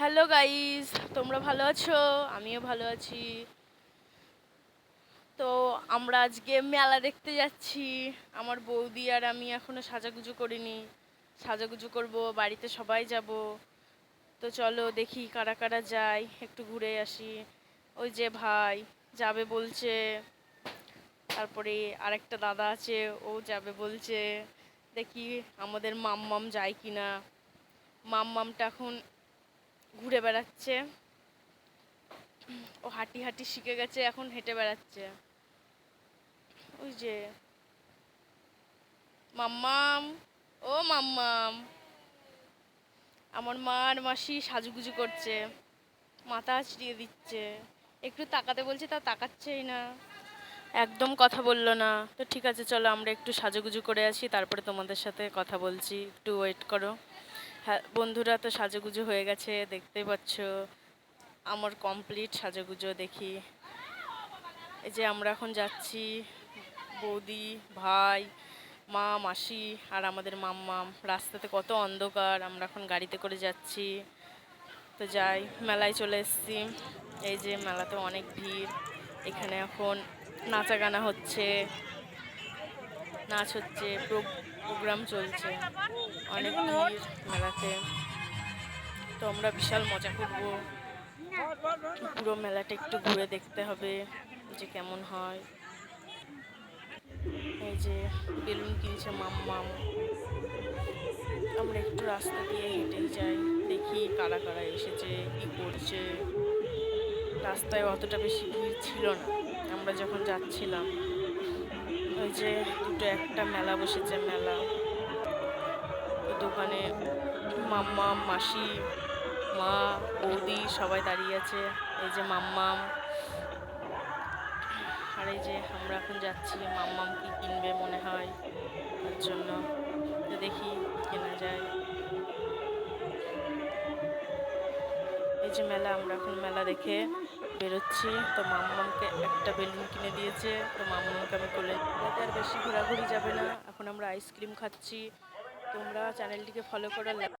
Hello guys, তোমরা ভালো আছো? আমিও ভালো আছি। তো আমরা আজকে মেলা দেখতে যাচ্ছি। আমার বৌদি আর আমি এখনও সাজাগুজু করিনি। সাজাগুজু করব, বাড়িতে সবাই যাব। তো চলো দেখি কারা কারা যায়, একটু ঘুরে আসি। ওই যে ভাই, যাবে বলছে। তারপরে আরেকটা দাদা আছে, ও যাবে বলছে। দেখি আমাদের মাম্মাম যায় কিনা। মাম্মামটা এখন ঘুরে বেড়াচ্ছে। ও হাঁটি হাঁটি শিখে গেছে, এখন হেঁটে বেড়াচ্ছে। ওই যে। মাম্মাম, ও মাম্মাম। আমার মা আর মাসি সাজুগুজু করছে, মাথা আছড়িয়ে দিচ্ছে। একটু তাকাতে বলছে, তা তাকাচ্ছেই না। একদম কথা বলল না। তো ঠিক আছে, চলো আমরা একটু সাজুগুজু করে আসি, তারপরে তোমাদের সাথে কথা বলছি। একটু ওয়েট করো। বন্ধুরা তো সাজুগুজু হয়ে গেছে দেখতে পাচ্ছ। আমার কমপ্লিট সাজুগুজো দেখি। এই যে আমরা এখন যাচ্ছি, বৌদি, ভাই, মা, মাসি আর আমাদের মাম্মাম রাস্তাতে কত অন্ধকার, আমরা এখন গাড়িতে করে যাচ্ছি। তো যাই, মেলায় চলে এসেছি। এই যে মেলাতে অনেক ভিড়। এখানে এখন নাচা গানা হচ্ছে। নাচ হচ্ছে প্রোগ্রাম চলছে, অনেক ভিড় মেলাতে। তো আমরা বিশাল মজা করব। পুরো মেলাটা একটু ঘুরে দেখতে হবে, যে কেমন হয়। এই যে বেলুন কিনছে মাম্মাম আমরা একটু রাস্তা দিয়ে হেঁটেই যাই, দেখি কারা কারা এসেছে, কি করছে। রাস্তায় অতটা বেশি ভিড় ছিল না। আমরা যখন যাচ্ছিলাম ওই যে দুটো একটা মেলা বসেছে, মেলা। দোকানে মাম্মা, মাসি, মা বৌদি সবাই দাঁড়িয়ে আছে। এই যে মাম্মাম। আর এই যে আমরা এখন যাচ্ছি, মাম্মাম কি কিনবে মনে হয়? তার জন্য দেখি, কেনা যায়। এই যে মেলা, আমরা এখন মেলা দেখে বেরোচ্ছি। তো মামুনকে একটা বেলুন কিনে দিয়েছে। তো মামুনকে আমি কোলে যাতে আর বেশি ঘোরাঘুরি যাবে না। এখন আমরা আইসক্রিম খাচ্ছি। তোমরা চ্যানেলটিকে ফলো করো